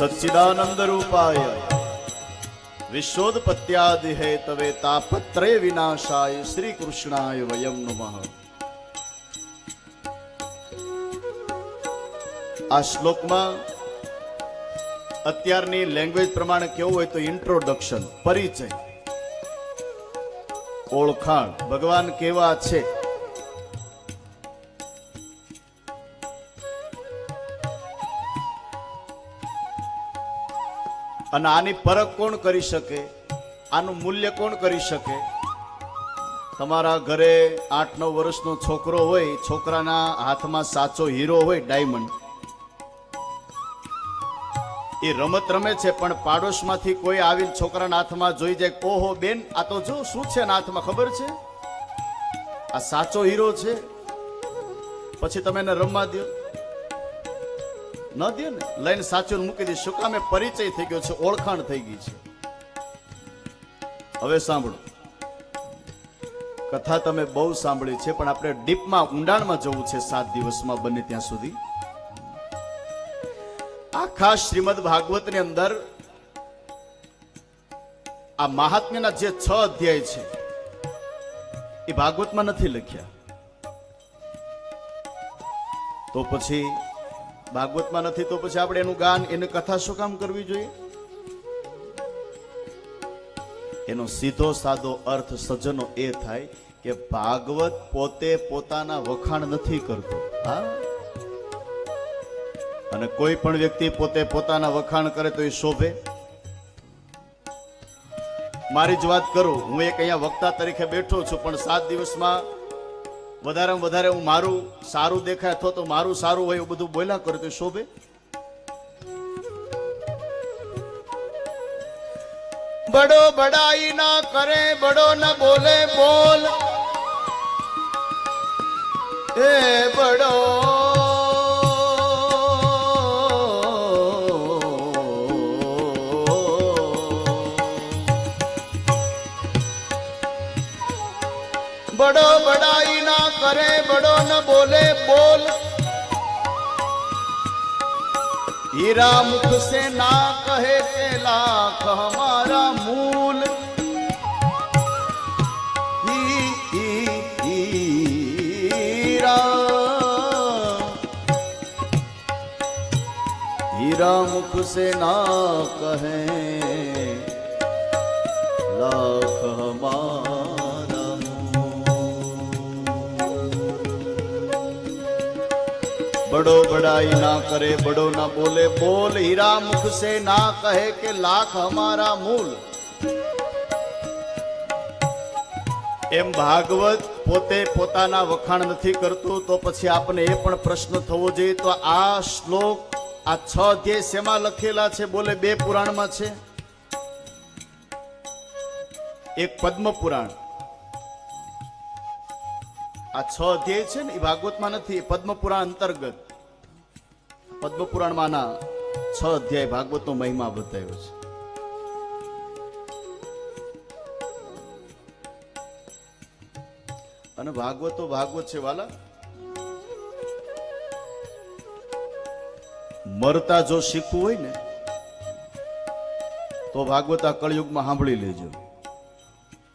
સચ્ચિદાનંદ રૂપાય વિશ્વોદપત્યાદિ હે તવે તાપત્રય વિનાશાય શ્રી કૃષ્ણાય વયમ નમઃ આ શ્લોકમાં અત્યારની લેંગ્વેજ પ્રમાણે કેવું હોય તો ઇન્ટ્રોડક્શન પરિચય, ઓળખાણ, ભગવાન કેવા છે? અને આની પરખ કોણ કરી શકે? આનું મૂલ્ય કોણ કરી શકે? તમારા ઘરે આઠ નવ વર્ષનો છોકરો હોય, છોકરાના હાથમાં સાચો હીરો હોય ડાયમંડ એ રમત રમે છે, પણ પાડોશમાંથી કોઈ આવીને છોકરાના હાથમાં જોઈ જાય ઓહો, બેન, આ તો જો, શું છે ના હાથમાં, ખબર છે? આ સાચો હીરો છે. પછી તમે એને રમવા દો ન દે ને, લઈને સાચું મૂકી દે. શું કામે પરિચય થઈ ગયો છે, ઓળખાણ થઈ ગઈ છે. હવે સાંભળો. કથા તમે બહુ સાંભળી છે, પણ આપણે ડીપમાં, ઊંડાણમાં જવું છે સાત દિવસમાં બને ત્યાં સુધી. આખા શ્રીમદ ભાગવતની અંદર આ મહાત્મ્યના જે છ અધ્યાય છે, એ ભાગવતમાં નથી લખ્યા. તો પછી ભાગવતમાં નથી તો પછી આપણે એનું ગાન, એને કથા શું કામ કરવી જોઈએ? એનો સીધો સાદો અર્થ સજ્જનો એ થાય કે ભાગવત પોતે પોતાના વખાણ નથી કરતો. હા? અને કોઈ પણ વ્યક્તિ પોતે પોતાના વખાણ કરે તો એ શોભે? મારી જ વાત કરું, હું એક અહીંયા વક્તા તરીકે બેઠો છું, પણ સાત દિવસમાં વધારેમાં વધારે હું મારું સારું દેખાય અથવા તો મારું સારું હોય એવું બધું બોલ્યા કરું તો શોભે. બડો બડાઈ ના કરે, બડો ના બોલે, બોલ. એ બડો. બડો मरे बड़ो न बोले, बोल। हीरा मुख से ना कहे के लाख हमारा मूल। हीरा। हीरा मुख से ना कहे लाख हमारा બડો બડાઈ ના કરે બડો ના બોલે બોલ હીરા મુખસે ના કહે કે લાખ અમારા મૂલ એમ ભાગવત પોતે પોતાના વખાણ નથી કરતું, તો પછી આપણે એ પણ પ્રશ્ન થવો જોઈએ. તો આ શ્લોક, આ છ અધ્યાય શેમાં લખેલા છે? બોલે, બે પુરાણમાં છે. એક પદ્મ પુરાણ. આ છ અધ્યાય છે ને, એ ભાગવતમાં નથી એ પદ્મ અંતર્ગત. પદ્મપુરાણમાં ના છ અધ્યાય ભાગવતનો મહિમા બતાવ્યો છે. અને ભાગવતો ભાગવત છે, વાલા. મરતા જો શીખવું હોય ને, તો ભાગવત આ કળયુગમાં સાંભળી લેજો.